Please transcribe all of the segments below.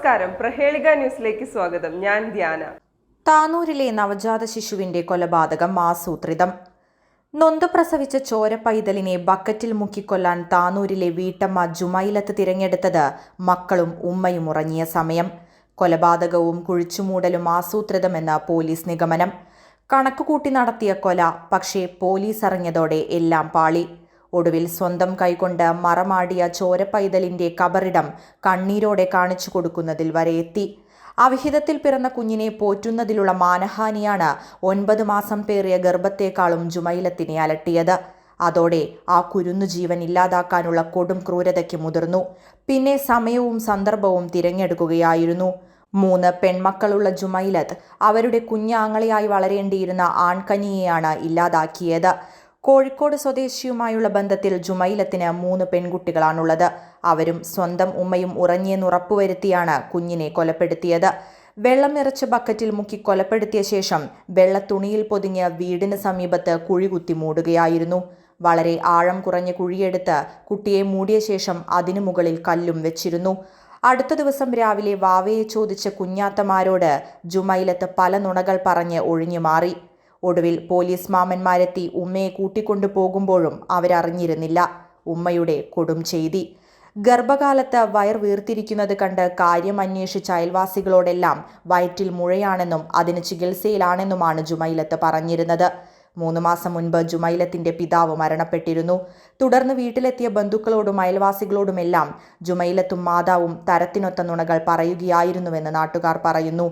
നമസ്കാരം. പ്രഹേളിക ന്യൂസിലേക്ക് സ്വാഗതം. ഞാൻ ധ്യാന. താനൂരിലെ നവജാത ശിശുവിന്റെ കൊലപാതകം ആസൂത്രിതം. നൊന്തു പ്രസവിച്ച ചോര പൈതലിനെ ബക്കറ്റിൽ മുക്കിക്കൊല്ലാൻ താനൂരിലെ വീട്ടമ്മ ജുമൈലത്ത് തിരഞ്ഞെടുത്തത് മക്കളും ഉമ്മയും ഉറങ്ങിയ സമയം. കൊലപാതകവും കുഴിച്ചുമൂടലും ആസൂത്രിതമെന്ന് പോലീസ് നിഗമനം. കണക്കുകൂട്ടി നടത്തിയ കൊല പക്ഷേ പോലീസ് അറിഞ്ഞതോടെ എല്ലാം പാളി. ഒടുവിൽ സ്വന്തം കൈകൊണ്ട് മറമാടിയ ചോരപ്പൈതലിന്റെ കബറിടം കണ്ണീരോടെ കാണിച്ചു കൊടുക്കുന്നതിൽ വരെ എത്തി. അവിഹിതത്തിൽ പിറന്ന കുഞ്ഞിനെ പോറ്റുന്നതിലുള്ള മാനഹാനിയാണ് ഒൻപത് മാസം പേറിയ ഗർഭത്തെക്കാളും ജുമൈലത്തിനെ അലട്ടിയത്. അതോടെ ആ കുരുന്നു ജീവൻ ഇല്ലാതാക്കാനുള്ള കൊടും ക്രൂരതയ്ക്ക് മുതിർന്നു. പിന്നെ സമയവും സന്ദർഭവും തിരഞ്ഞെടുക്കുകയായിരുന്നു. മൂന്ന് പെൺമക്കളുള്ള ജുമൈലത്ത് അവരുടെ കുഞ്ഞാങ്ങളെയായി വളരേണ്ടിയിരുന്ന ആൺകനിയെയാണ് ഇല്ലാതാക്കിയത്. കോഴിക്കോട് സ്വദേശിയുമായുള്ള ബന്ധത്തിൽ ജുമൈലത്തിന് മൂന്ന് പെൺകുട്ടികളാണുള്ളത്. അവരും സ്വന്തം ഉമ്മയും ഉറങ്ങിയെന്ന് ഉറപ്പുവരുത്തിയാണ് കുഞ്ഞിനെ കൊലപ്പെടുത്തിയത്. വെള്ളം നിറച്ച ബക്കറ്റിൽ മുക്കി കൊലപ്പെടുത്തിയ ശേഷം വെള്ളത്തുണിയിൽ പൊതിഞ്ഞ് വീടിന് സമീപത്ത് കുഴി കുത്തി മൂടുകയായിരുന്നു. വളരെ ആഴം കുറഞ്ഞ കുഴിയെടുത്ത് കുട്ടിയെ മൂടിയ ശേഷം അതിനു മുകളിൽ കല്ലും വെച്ചിരുന്നു. അടുത്ത ദിവസം രാവിലെ വാവയെ ചോദിച്ച കുഞ്ഞാത്തമാരോട് ജുമൈലത്ത് പല നുണകൾ പറഞ്ഞ് ഒഴിഞ്ഞു മാറി ഒടുവിൽ പോലീസ് മാമന്മാരെത്തി ഉമ്മയെ കൂട്ടിക്കൊണ്ടു പോകുമ്പോഴും അവരറിഞ്ഞിരുന്നില്ല. ഉമ്മയുടെ കൊടും ചെയ്തി. ഗർഭകാലത്ത് വയർ വീർത്തിരിക്കുന്നത് കണ്ട് കാര്യം അന്വേഷിച്ച അയൽവാസികളോടെല്ലാം വയറ്റിൽ മുഴയാണെന്നും അതിന് ചികിത്സയിലാണെന്നുമാണ് ജുമൈലത്ത് പറഞ്ഞിരുന്നത്. മൂന്ന് മാസം മുൻപ് ജുമൈലത്തിന്റെ പിതാവ് മരണപ്പെട്ടിരുന്നു. തുടർന്ന് വീട്ടിലെത്തിയ ബന്ധുക്കളോടും അയൽവാസികളോടുമെല്ലാം ജുമൈലത്തും മാതാവും തരത്തിനൊത്ത നുണകൾ പറയുകയായിരുന്നുവെന്ന് നാട്ടുകാർ പറയുന്നു.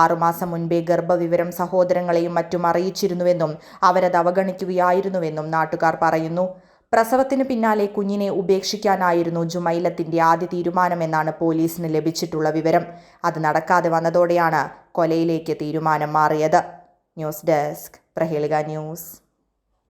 ആറുമാസം മുൻപേ ഗർഭവിവരം സഹോദരങ്ങളെയും മറ്റും അറിയിച്ചിരുന്നുവെന്നും അവരത് അവഗണിക്കുകയായിരുന്നുവെന്നും നാട്ടുകാർ പറയുന്നു. പ്രസവത്തിന് പിന്നാലെ കുഞ്ഞിനെ ഉപേക്ഷിക്കാനായിരുന്നു ജുമൈലത്തിന്റെ ആദ്യ തീരുമാനമെന്നാണ് പോലീസിന് ലഭിച്ചിട്ടുള്ള വിവരം. അത് നടക്കാതെ വന്നതോടെയാണ് കൊലയിലേക്ക് തീരുമാനം മാറിയത്. News desk Prahelika news.